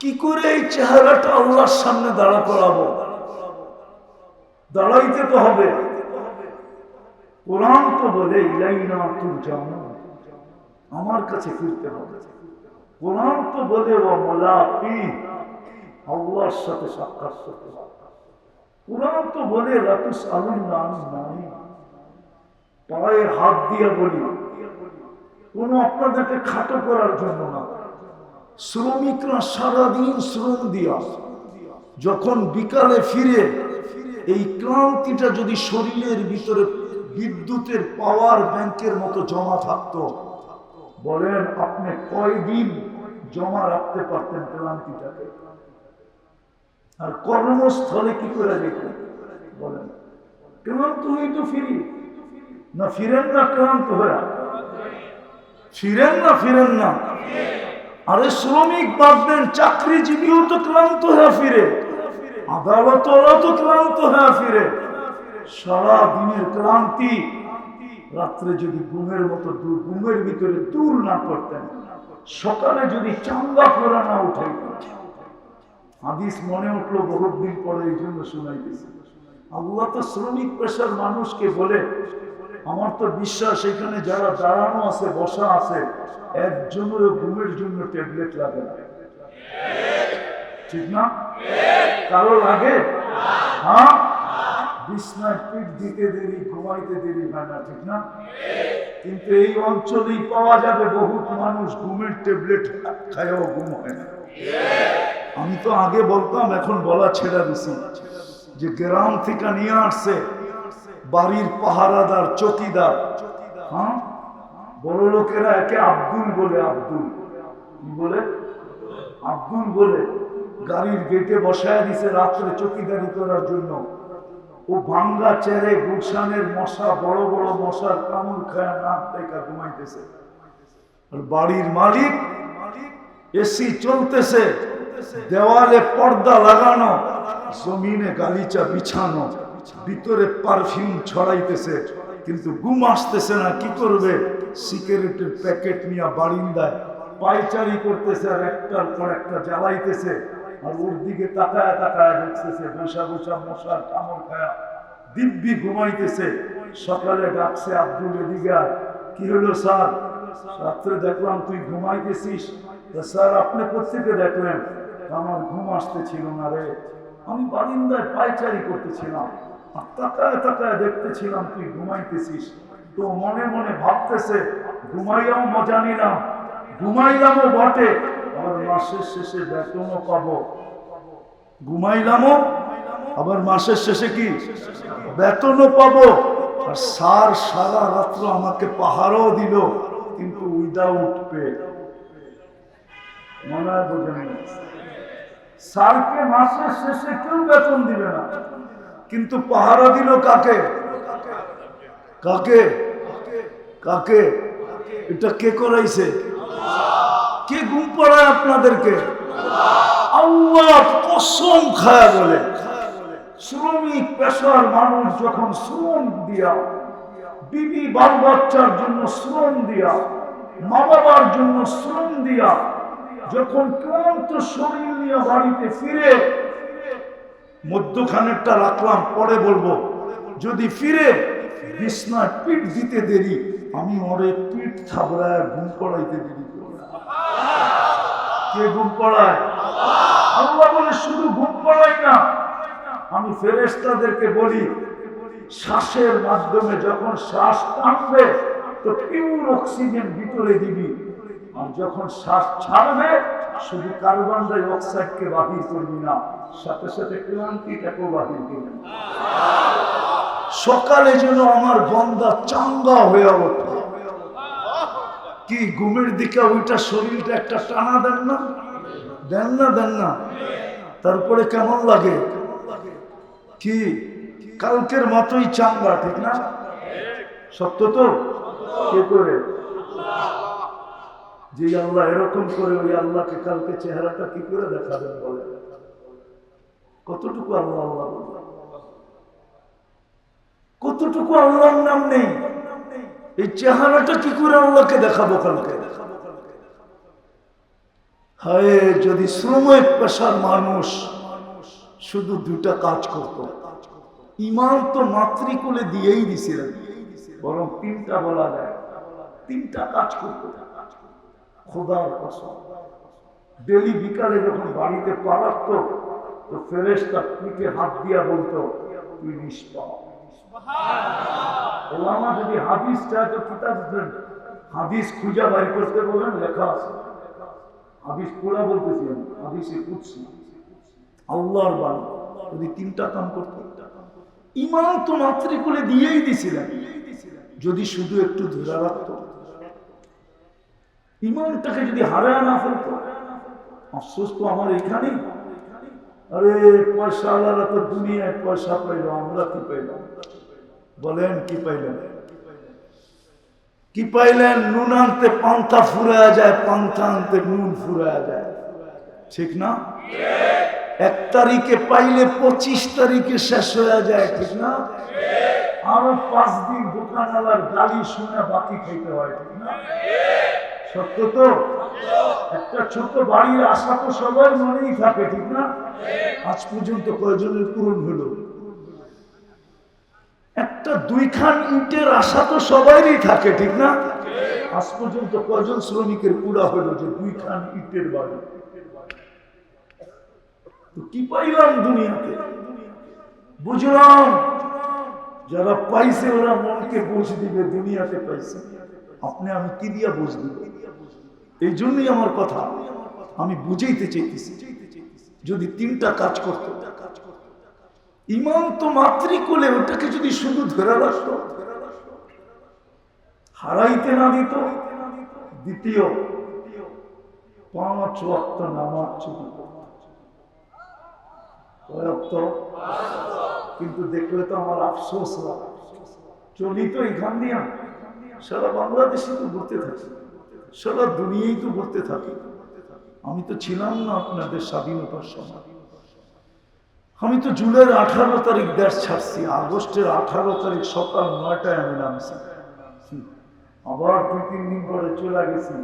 কি করে এই চেহারাটা আল্লাহর সামনে দাঁড়া করাবো? দাঁড়াইতে তো হবে। কোরআন তো বলে, ইলাইনা তুর আমার কাছে ফিরতে হবে। কোরআন তো বলে ও মোলাপি আল্লাহর সাথে সাক্ষাৎ করতে কোরআন তো বলে রাতুস আলুন নাই পায়ে হাত দিয়ে বলি, কোন আপনাদেরকে খাটো করার জন্য না। শ্রমিকরা সারাদিন শ্রম দিয়া, যখন বিকালে ফিরে, এই ক্লান্তিটা যদি শরীরের ভিতরে বিদ্যুতের পাওয়ার ব্যাংকের মতো জমা থাকতো, বলেন আপনি কয়দিন জমা রাখতে পারতেন ক্লান্তিটাকে? আর কর্মস্থলে কি করে দেখলেন? বলেন, ক্লান্ত হয়ে তো ফিরি। না ফিরেন না ক্লান্ত হয়ে? ফিরেন না ফিরেন না। আরে শ্রমিক বাঁধবেন চাকরিজীবীও তো ক্লান্ত হয়ে ফিরে, আদালত তো ক্লান্ত হয়ে ফিরে। সারা দিনের ক্লান্তি, রাত্রে যদি ঘুমের মতো ঘুমের ভিতরে দূর না করতেন, সকালে যদি চাঙ্গা করা না উঠাইতেন। হাদিস মনে উঠল বহুত দিন পরে এই জন্য শুনাইতেছি। আল্লাহ তো শ্রমিক পেশার মানুষকে বলে আমার তো বিশ্বাস, এখানে যারা দাঁড়ানো আছে, বসা আছে, একজনেরও ঘুমের জন্য ট্যাবলেট লাগে না। ঠিক না? কারও লাগে? হ্যাঁ? পিঠ দিতে দেরি, ঘুমাইতে দেরি না, ঠিক না? কিন্তু এই অঞ্চলেই পাওয়া যাবে বহুত মানুষ ঘুমের ট্যাবলেট খায়ও ঘুম হয় না। আমি তো আগে বলতাম, এখন বলা ছেড়ে দিছি যে গ্রাম থেকে নিয়ে আসছে বাড়ির পাহারাদার, চকিদার। হ্যাঁ? বড় লোকেরা একে আব্দুল বলে, আব্দুল। কি বলে? আব্দুল বলে, গাড়ির গেটে বসায় দিছে রাত্রে চকিদারি করার জন্য। ও ভাঙ্গা চেরে গুলশানের মশা, বড় বড় মশার কামড় খায় নাক টেকা ঘুমাইতেছে। আর বাড়ির মালিক এসি চলতেছে, দেওয়ালে পর্দা লাগানো, জমিনে গালিচা বিছানো। ভিতরে পারফিউম ছড়াইতেছে, কিন্তু ঘুম আসতেছে না, কি করবে? সিগারেটের প্যাকেট নিয়ে বারিন্দায় পাইচারি করতেছে আর একটার পর একটা জ্বালাইতেছে। আর ওর দিকে তাকায় তাকায় দেখতেছে, বসা বসা মশার কামড় খায়া দিব্যি ঘুমাইতেছে। সকালে ডাকছে, আব্দুল, এদিকে কি হলো স্যার? রাত্রে দেখলাম তুই ঘুমাইতেছিস। স্যার, আপনি কোথেকে দেখলেন। আমার ঘুম আসতেছিল না রে। আমি বারিন্দায় পাইচারি করতেছিলাম। আর তাকায় তাকায় দেখতেছিলাম, তুই ঘুমাইতেছিস। তো মনে মনে ভাবতেছে ঘুমাইলাম মজা নিলাম, ঘুমাইলামও বটে। আবার মাসের শেষে বেতনও পাবো। ঘুমাইলামও, আবার মাসের শেষে কি? বেতনও পাবো। আর সার সারা রাত্র আমাকে পাহাড়ও দিল, কিন্তু উইদাউট পে। মনে হয় বোঝেন। স্যারকে মাসের শেষে কেউ বেতন দিবে না। কিন্তু পাহারা দিল কাকে? কাকে? কাকে? এটা কে করাইছে? কে ঘুম পড়ায় আপনাদেরকে? আল্লাহ কসম খায় বলে। শ্রমিক, পেশার মানুষ যখন শ্রম দিয়া, বিবি বাল বাচ্চার জন্য শ্রম দিয়া মা বাবার জন্য শ্রম দিয়া যখন ক্লান্ত শরীর নিয়ে বাড়িতে ফিরে, মধ্যখানেরটা রাখলাম, পরে বলব, যদি ফিরে, বিছনায় পিঠ দিতে দেরি, আমি ওরে পিঠ থাবড়ায় ঘুম পড়াইতে দেরি কে ঘুম আল্লাহ বলে শুধু ঘুম পড়াই না। আমি ফেরেস্তাদেরকে বলি, শ্বাসের মাধ্যমে যখন শ্বাস টানবে, তো পিওর অক্সিজেন ভিতরে দিবি। আর যখন শ্বাস ছাড়বে, শুধু কার্বন ডাই অক্সাইডকে বাহির করবি না সাথে সাথে ক্লান্তিটাকেও বাহির করবি সকালে যেন আমার গন্ধা চাঙ্গা হয়ে ওঠে। কি ঘুমের দিকে ওইটা শরীরটা একটা টানা দেন না? দেন না দেন না। তারপরে কেমন লাগে? কি? কালকের মতোই চাঙ্গা, ঠিক না? সত্য তো? কে করে? যে আল্লাহ এরকম করে ওই আল্লাহকে কালকে চেহারাটা কি করে দেখাবেন বলে কতটুকু আল্লাহ আল্লাহ কতটুকু আল্লাহর নাম নেই? এই চেহারাটা কি করে আল্লাহকে দেখাবো কালকে? হায়, যদি শ্রমিক পেশার মানুষ শুধু দুটা কাজ করত। ইমান তো মাতৃকুলে দিয়েই দিছিলেন বরং তিনটা বলা যায়। তিনটা কাজ করত। খোদার কসম। ডেলি বিকালে যখন বাড়িতে পালাত, তো ফেরেস্তা পিঠে হাত দিয়া বলতো, তুই নিষ্পাপ। ওলামা যদি হাদিস চায় তো কিতাব দেন হাদিস খুঁজা বাড়ি করতে বলেন, লেখা আছে। হাদিস পড়া বলতেছি আমি, হাদিসে কুৎসি আল্লাহর বাণী, যদি তিনটা কাম করত। ইমান তো মাতৃকুলে দিয়েই দিছিলেন। যদি শুধু একটু ধরে রাখত। ইমানটাকে যদি হারায় না ফেলত, আফসোস তো আমার এখানেই। আরে, পয়সা আলাদা তো দুনিয়ায় পয়সা পাইল, আমরা কি পাইলাম? বলেন, কি পাইলেন? কি পাইলেন? নুন আনতে পান্থা ফুরা যায় পান্থা আনতে নুন ফুরা যায়। ঠিক না? এক তারিখে পাইলে পঁচিশ তারিখে শেষ হয়ে যায়, ঠিক না? আরও পাঁচ দিন দোকানওয়ালার গালি শুনে বাকি খাইতে হয়, ঠিক না? সত্য তো? একটা ছোট বাড়ির আশা তো সবার মনেই থাকে, ঠিক না? আজ পর্যন্ত কয়জনের পূরণ হলো? একটা দুইখান ইটের আশা তো সবারই থাকে, ঠিক না? আজ পর্যন্ত কয়জন শ্রমিকের পুরা হলো যে দুইখান ইটের বাড়ি? কি পাইলাম দুনিয়াতে? বুঝলাম, যারা পাইছে ওরা মনকে বুঝ দিবে, দুনিয়াতে পাইছে। আপনি আমি কি দিয়া বুঝ দিব এই জন্যই আমার কথা। আমি বুঝাইতে চাইতেছি। যদি তিনটা কাজ করত। ইমান তো মাতৃকুলে ওটাকে যদি শুধু ধরে রাখত, হারাইতে না দিত। দ্বিতীয়, পাঁচ ওয়াক্ত নামাজ? কিন্তু দেখলে তো আমার আফসোস চলি তো এখান দিয়ে। সারা বাংলাদেশে তো ঘুরতে থাকি। সারা দুনিয়ায় তো ঘুরতে থাকি। আমি তো ছিলাম না আপনাদের স্বাধীনতার সময়। আমি তো জুলাইয়ের আঠারো তারিখ, দেশ ছাড়ছি। আগস্টের আঠারো তারিখ সকাল নয়টায় আমি নামছি। আবার দুই, তিন দিন পরে চলে গেছি।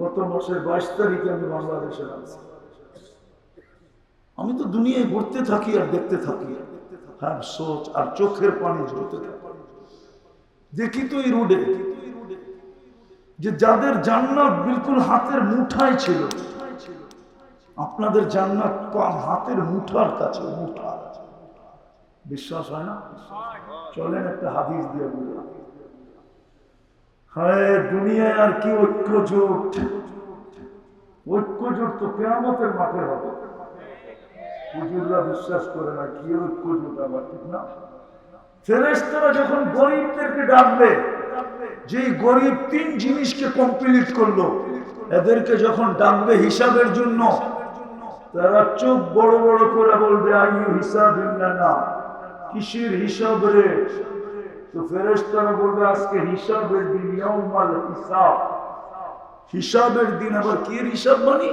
গত মাসের বাইশ তারিখে আমি বাংলাদেশে নামছি। আমি তো দুনিয়ায় ঘুরতে থাকি আর দেখতে থাকি। হ্যাঁ সোচ আর চোখের পানি ঝরতে থাকি। দেখি তো এই রোডে, যে যাদের জান্নাত বিলকুল হাতের মুঠায় ছিল, আপনাদের জান্নাত হাতের মুঠার কাছে মুঠা। বিশ্বাস হয় না? চলেন একটা হাদিস দিয়ে হ্যাঁ দুনিয়ায় আর কি ঐক্য জোট ঐক্য জোট তো কেয়ামতের মাঠে হবে। বিশ্বাস করে না, কি ঐক্য জোট আবার, ঠিক না? ফেরেশতারা যখন গরিবদেরকে ডাকবে যে গরিব তিন জিনিসকে কমপ্লিট করল, এদেরকে যখন ডাকবে হিসাবের জন্য, তারা চোখ বড় বড় করে বলবে, আইয়ু হিসাব না কিসের হিসাব রে? তো ফেরেশতারা বলবে, আজকে হিসাবের দিন হিসাব। হিসাবের দিন আবার কি হিসাব মানে?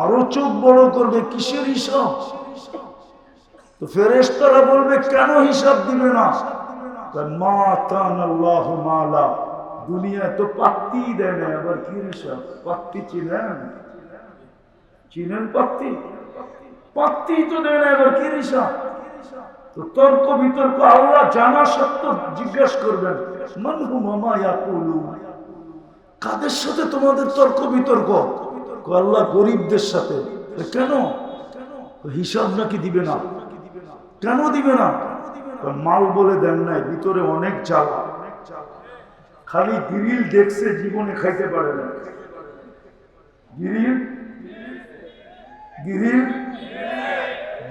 আরও চোখ বড় করবে, কিসের হিসাব? তো ফেরেশতারা বলবে, কেন হিসাব দিবে না? মা তান আল্লাহ মালা, দুনিয়ায় তো পাত্তি দেয় না। আবার কি হিসাব? পাত্তি চিনেন? চিনেন পাত্তি? পাত্তি তো দেয় না এবার কি হিসাব? তো তর্ক বিতর্ক আল্লাহ জানা সত্য জিজ্ঞেস করবেন মানহু মামা ইয়াকুলু? কাদের সাথে তোমাদের তর্ক বিতর্ক? আল্লাহ গরিবদের সাথে। কেন? হিসাব নাকি দিবে না। কেন দিবে না? মাল বলে দেন নাই, ভিতরে অনেক জ্বালা। খালি গিরিল দেখছে, জীবনে খাইতে পারে না। গিরিল গিরিল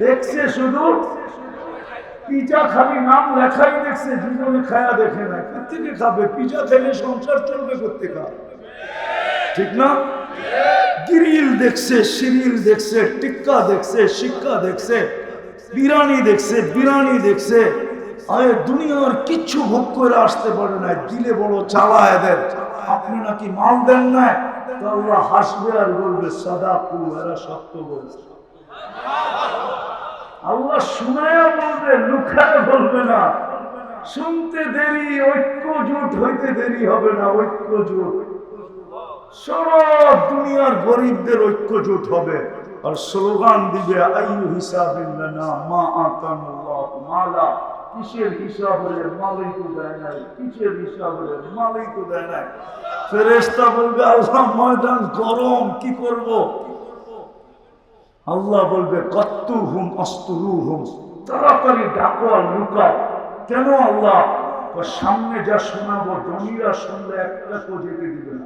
দেখছে শুধু? পিজা খালি নাম লেখাই দেখছে, জীবনে খায়া দেখে না কোথেকে খাবে? পিজা খেলে সংসার চলবে করতে খাবে ঠিক না? গিরিল দেখছে সিরিল দেখছে, টিক্কা দেখছে শিক্ষা দেখছে। বিরানি দেখছে বিরানি দেখছে। আরে দুনিয়ার কিচ্ছু ভোগ করে আসতে পারে না, দিলে বড় চালা এদের আপনি নাকি মাল দেন না? তো হাসবে আর বলবে সাদা পু এরা সত্য বলছে। আল্লাহ শুনায়া বলবে, লুকায় বলবে না। শুনতে দেরি ঐক্য জোট হইতে দেরি হবে না ঐক্য জোট সব দুনিয়ার গরিবদের ঐক্যজোট হবে। আর স্লোগান দিবে, আইয়ু হিসাবিল্লানা মা আতানাল্লাহ মালা। কিসের হিসাব? হলে মালাই তো দেয় নাই। কিসের হিসাব? হলে মালাই তো দেয় নাই। ফেরেস্তা বলবে, আল্লাহ, ময়দান গরম, কি করব? আল্লাহ বলবে কত্তু হুম অস্তুরু হুম তাড়াতাড়ি ডাকো আর লুকাও। কেন আল্লাহ? সামনে যা শোনাবো, জমিরা শুনলে একটা যেতে দিবে না।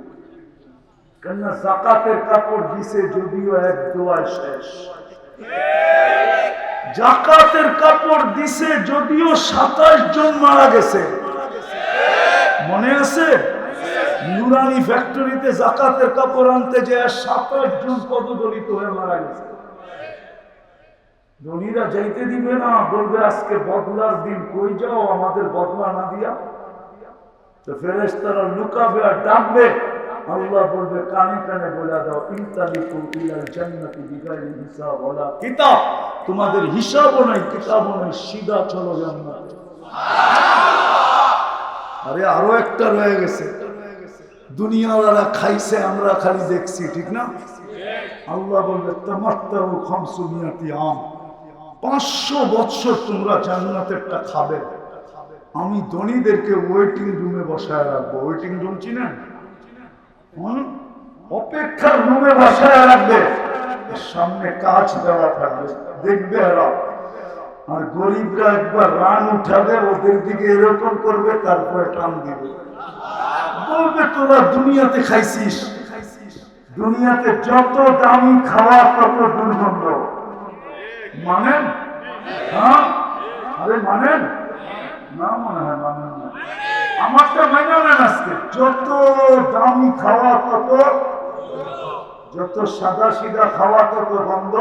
কেননা জাকাতের কাপড় দিছে যদিও এক দোয়ায় শেষ। জাকাতের কাপড় দিছে যদিও সাতাশ জন মারা গেছে। মনে আছে? নুরানি ফ্যাক্টরিতে জাকাতের কাপড় আনতে যে সাতাশ জন পদদলিত হয়ে মারা গেছে। ধনীরা যাইতে দিবে না, বলবে আজকে বদলার দিন কই যাও আমাদের বদলা না দিয়া? তো ফেরেস্তারা লুকাবে আর ডাকবে আল্লাহ বলবে, কানে কানে বলে দাও ইনতালিকু ইলাল জান্নাতি বিগাইরি হিসাব ওয়ালা কিতাব। তোমাদের হিসাবও নাই, কিতাবও নাই, সিধা চলো জান্নাতে। আরে আরও একটা রয়ে গেছে। দুনিয়াওয়ালা খাইছে, আমরা খালি দেখছি, ঠিক না? আল্লাহ বলবে, তামাত্তাউ খামসু মিয়াতি আম। পাঁচশো বৎসর তোমরা জান্নাতেরটা খাবে। আমি ধনীদেরকে ওয়েটিং রুমে বসায় রাখব। ওয়েটিং রুম চিনেন? অপেক্ষার রুমে বসায় রাখবে? সামনে কাজ দেওয়া থাকবে। দেখবে এরা। আর গরিবরা একবার রান উঠাবে, ওদের দিকে এরকম করবে, তারপরে টান দিবে। বলবে, তোরা দুনিয়াতে খাইছিস। দুনিয়াতে যত দামি খাওয়া, তত দুর্গন্ধ। মানেন? হ্যাঁ? আরে মানেন? না মনে হয়, মানেন। না আমারটা মেনে নেন আজকে। যত দামি খাওয়া তত, যত সাদা সিধা খাওয়া তত বন্ধ।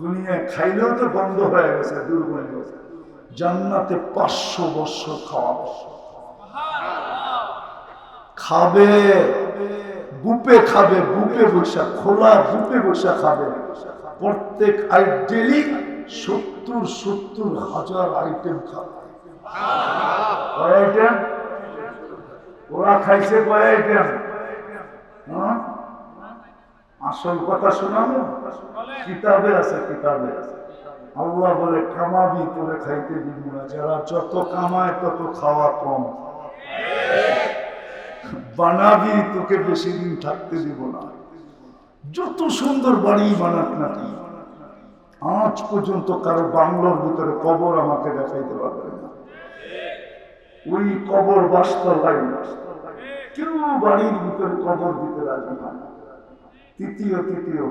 দুনিয়ায় খাইলেও তো বন্ধ হয়ে গেছে দুর্গন্ধ জান্নাতে পাঁচশো বছর খাওয়া খাবে, বুপে খাবে, বুপে বসা খোলা বুপে বসা খাবে। প্রত্যেক আইটেলি সত্তর সত্তর হাজার আইটেম খাবে। ওরা খাইছে হ্যাঁ? আসল কথা শোনাবো? কিতাবে আছে, কিতাবে আল্লাহ বলে, কামাবি, তোরে খাইতে দিব না। যারা যত কামায়, তত খাওয়া কম। বানাবি, তোকে বেশি দিন থাকতে দিব না। যত সুন্দর বাড়ি বানাক না আজ পর্যন্ত কারও বাংলোর ভিতরে কবর আমাকে দেখাইতে পারবে না। ওই কবর বাস্তবায় কেউ বাড়ির ভিতরে কবর দিতে রাজি হয় তৃতীয় তৃতীয়।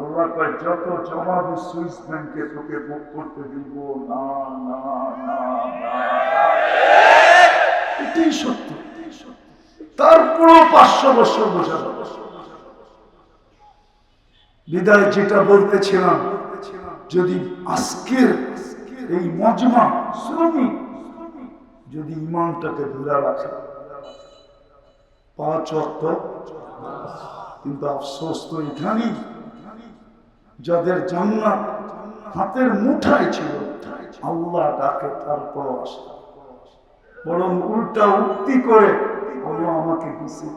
আল্লাহ কয়, যত জমাবি সুইস ব্যাংকে তোকে বুক করতে দিব, না না না এটাই সত্য। তারপরও পাঁচশো বছর বোঝা বিদায় যেটা বলতেছিলাম, যদি আজকের এই মজমা, শ্রমিক যদি ইমানটাকে ধরে রাখে। পাঁচ অর্থ কিন্তু আফসোস তো এখানেই। যাদের জান্নাত হাতের মুঠায় ছিল, আল্লাহ ডাকে তারপর আসে বরং উল্টা উক্তি করে আল্লাহ আমাকে দিছে?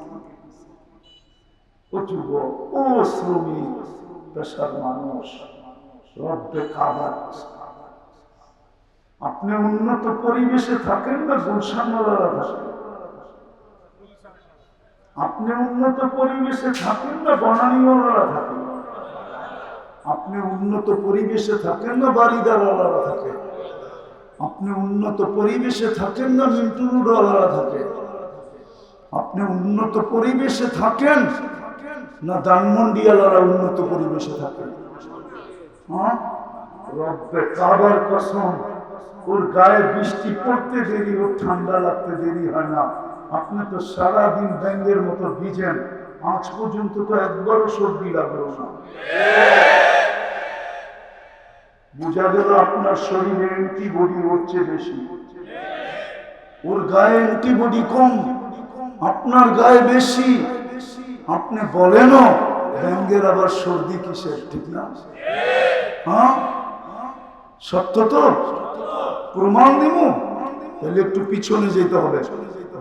ও যুবক, ও শ্রমিক, পেশার মানুষ রব্বে খাবার আপনি উন্নত পরিবেশে থাকেন না থাকেন আপনি উন্নত পরিবেশে থাকেন না, বনানীওয়ালারা থাকেন। আপনি উন্নত পরিবেশে থাকেন না বাড়িদারওয়ালারা থাকে আপনি উন্নত পরিবেশে থাকেন না মিন্টু রোডওয়ালারা থাকে আপনি উন্নত পরিবেশে থাকেন না ধানমন্ডিয়ালারা উন্নত পরিবেশে থাকেন। হ্যাঁ? রব্বে কাবার কসম। ওর গায়ে বৃষ্টি পড়তে দেরি, ওর ঠান্ডা লাগতে দেরি হয় না। আপনি তো সারাদিন ব্যাঙ্গের মতো ভিজেন, আজ পর্যন্ত তো একবারও সর্দি লাগল না। বোঝা গেল আপনার শরীরে অ্যান্টিবডি হচ্ছে বেশি। ওর গায়ে অ্যান্টিবডি কম, আপনার গায়ে বেশি। আপনি বলেনও ব্যাঙ্গের আবার সর্দি কিসের, ঠিক না? হ্যাঁ? সত্য তো? প্রমাণ দিব তাহলে একটু পিছনে যেতে হবে।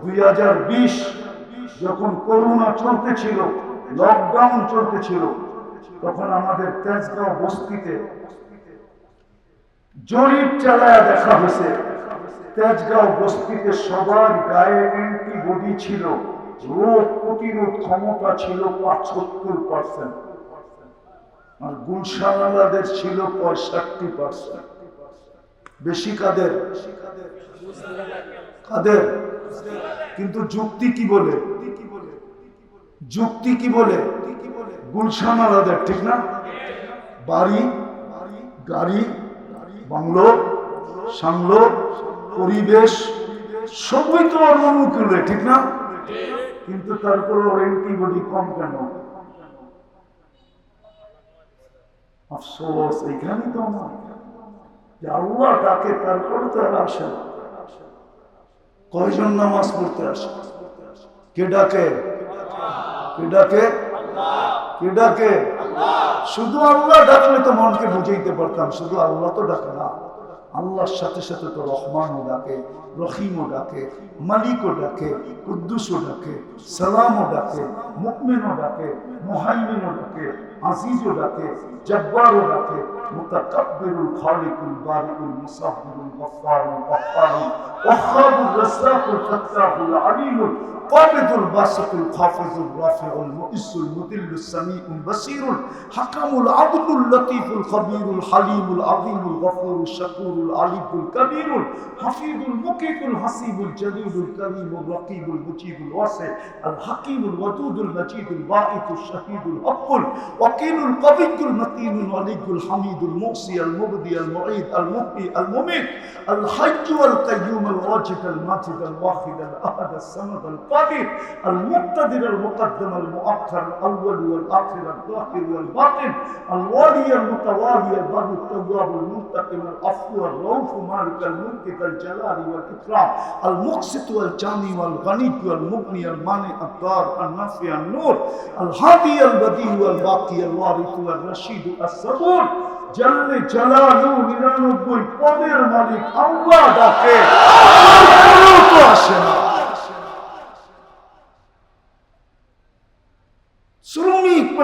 দুই হাজার বিশ, যখন করোনা চলতেছিল লকডাউন চলতেছিল, তখন আমাদের তেজগাঁও বস্তিতে জরিপ চালায় দেখা হয়েছে। তেজগাঁও বস্তিতে সবার গায়ে অ্যান্টিবডি ছিল। রোগ প্রতিরোধ ক্ষমতা ছিল পঁচাত্তর পার্সেন্ট আর গুলশানালাদের ছিল পঁয়ষট্টি পার্সেন্ট বেশি কাদের? কাদের? কিন্তু যুক্তি কি বলে? যুক্তি কি বলে? গুলশান আলাদের, ঠিক না? বাড়ি, গাড়ি, বাংলো, সাংলো, পরিবেশ, সবই তো অনুকূলে ঠিক না? কিন্তু তারপরে ওর অ্যান্টিবডি কম কেন? আফসোস, এইখানেই তো আমার। যে আল্লাহ ডাকে তারপরে তো আর আসে না কয়জন নামাজ পড়তে আসে? কে ডাকে? কে ডাকে? কে ডাকে? শুধু আল্লাহ ডাকলে তো মনকে বুঝাইতে পারতাম, শুধু আল্লাহ তো ডাকে না। আল্লাহর সাথে সাথে তো রহমানও ডাকে, রহিমও ডাকে, মালিকও ডাকে, কুদ্দুসও ডাকে, সালামও ডাকে মুকমিনও ডাকে, মুহাইমিনও ডাকে। عزيز الرتي جبار الرتي متكبر الخالق البارئ المصبر الغفار الغفار وخاب الرزاق الفتاح العليم. قابض الباسط الخافض الرافع المؤس المذل السميع البصير الحكم العدل اللطيف الخبير الحليم العظيم الغفور الشكور العليم الكبير الحفيظ المقيت الحسيب الجليل الكريم الرقيب المجيب الواسع الحكيم الودود المجيد الباعث الشهيد الحق الوكيل القوي المتين الولي الحميد الموصي المبدي المعيد المحيي المميت الحي والقيوم الواجد الماجد الواحد الأحد الصمد القادر المقتدر المقدم المؤخر الاول والاخر الظاهر والباطن الوالي المتوالي البر التواب المنتقم العفو الرؤوف مالك الملك ذا الجلال والاكرام المقسط والجاني والغني والمغني المانع الدار النافع النور الهادي البديع والباقي الوارث والرشيد الصبور জল্লে জালালু নিরানব্বই পদের মালিক আল্লাহ ডাকে তারপরেও তো আসে না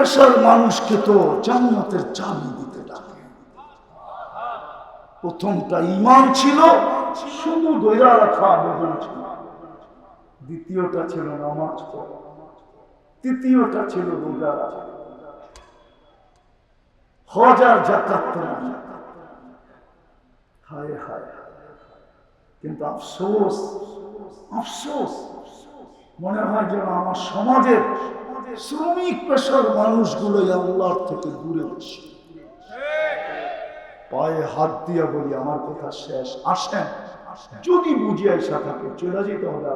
পেশার মানুষকে তো জান্নাতের চাবি দিতে ডাকে। প্রথমটা ইমান ছিল, শুধু দৈরা রাখা আবেদন ছিল। দ্বিতীয়টা ছিল নামাজ তৃতীয়টা ছিল রোজা হাজার জাকাত হায় হায়। কিন্তু আফসোস আফসোস, মনে হয় যেন আমার সমাজের শ্রমিক পেশার মানুষগুলো আল্লাহর থেকে দূরে বসে পায়ে হাত দিয়া বলি, আমার কথা শেষ, আসেন যদি বুঝে আসা থাকে, চলে যেতে হবে।